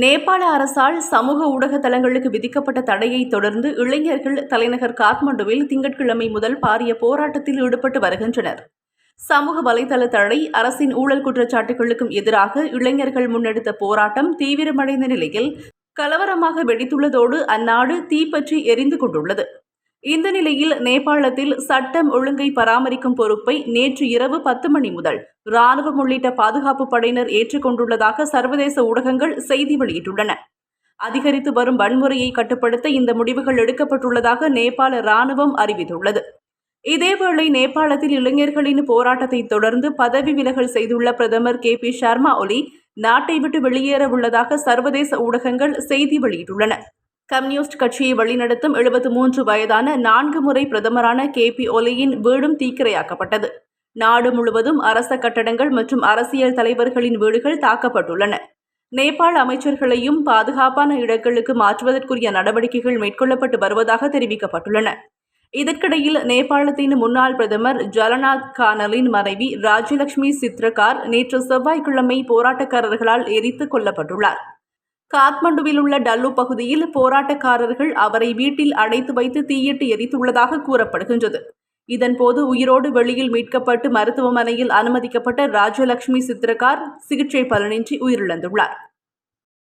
நேபாள அரசால் சமூக ஊடக தளங்களுக்கு விதிக்கப்பட்ட தடையை தொடர்ந்து இளைஞர்கள் தலைநகர் காத்மண்டுவில் திங்கட்கிழமை முதல் பாரிய போராட்டத்தில் ஈடுபட்டு வருகின்றனர். சமூக வலைதள தடை அரசின் ஊழல் குற்றச்சாட்டுகளுக்கும் எதிராக இளைஞர்கள் முன்னெடுத்த போராட்டம் தீவிரமடைந்த நிலையில் கலவரமாக வெடித்துள்ளதோடு அந்நாடு தீப்பற்றி எரிந்து கொண்டுள்ளது. இந்த நிலையில் நேபாளத்தில் சட்டம் ஒழுங்கை பராமரிக்கும் பொறுப்பை நேற்று இரவு பத்து மணி முதல் ராணுவம் உள்ளிட்ட பாதுகாப்பு படையினர் ஏற்றுக்கொண்டுள்ளதாக சர்வதேச ஊடகங்கள் செய்தி வெளியிட்டுள்ளன. அதிகரித்து வரும் வன்முறையை கட்டுப்படுத்த இந்த முடிவுகள் எடுக்கப்பட்டுள்ளதாக நேபாள ராணுவம் அறிவித்துள்ளது. இதேவேளை நேபாளத்தில் இளைஞர்களின் போராட்டத்தை தொடர்ந்து பதவி விலகல் செய்துள்ள பிரதமர் கே பி சர்மா ஒலி நாட்டை விட்டு வெளியேற உள்ளதாக சர்வதேச ஊடகங்கள் செய்தி வெளியிட்டுள்ளன. கம்யூனிஸ்ட் கட்சியை வழிநடத்தும் எழுபத்து மூன்று வயதான நான்கு முறை பிரதமரான கே பி ஒலியின் வீடும் தீக்கிரையாக்கப்பட்டது. நாடு முழுவதும் அரச கட்டடங்கள் மற்றும் அரசியல் தலைவர்களின் வீடுகள் தாக்கப்பட்டுள்ளன. நேபாள அமைச்சர்களையும் பாதுகாப்பான இடங்களுக்கு மாற்றுவதற்குரிய நடவடிக்கைகள் மேற்கொள்ளப்பட்டு வருவதாக தெரிவிக்கப்பட்டுள்ளன. இதற்கிடையில் நேபாளத்தின் முன்னாள் பிரதமர் ஜலநாத் கானலின் மனைவி ராஜலட்சுமி சித்ரகார் நேற்று செவ்வாய்க்கிழமை போராட்டக்காரர்களால் எரித்து கொல்லப்பட்டுள்ளார். காத்மண்டுவில் உள்ள டல்லு பகுதியில் போராட்டக்காரர்கள் அவரை வீட்டில் அடைத்து வைத்து தீயிட்டு எரித்துள்ளதாக கூறப்படுகின்றது. இதன்போது உயிரோடு வெளியில் மீட்கப்பட்டு மருத்துவமனையில் அனுமதிக்கப்பட்ட ராஜலட்சுமி சித்திரகார் சிகிச்சை பலனின்றி உயிரிழந்துள்ளார்.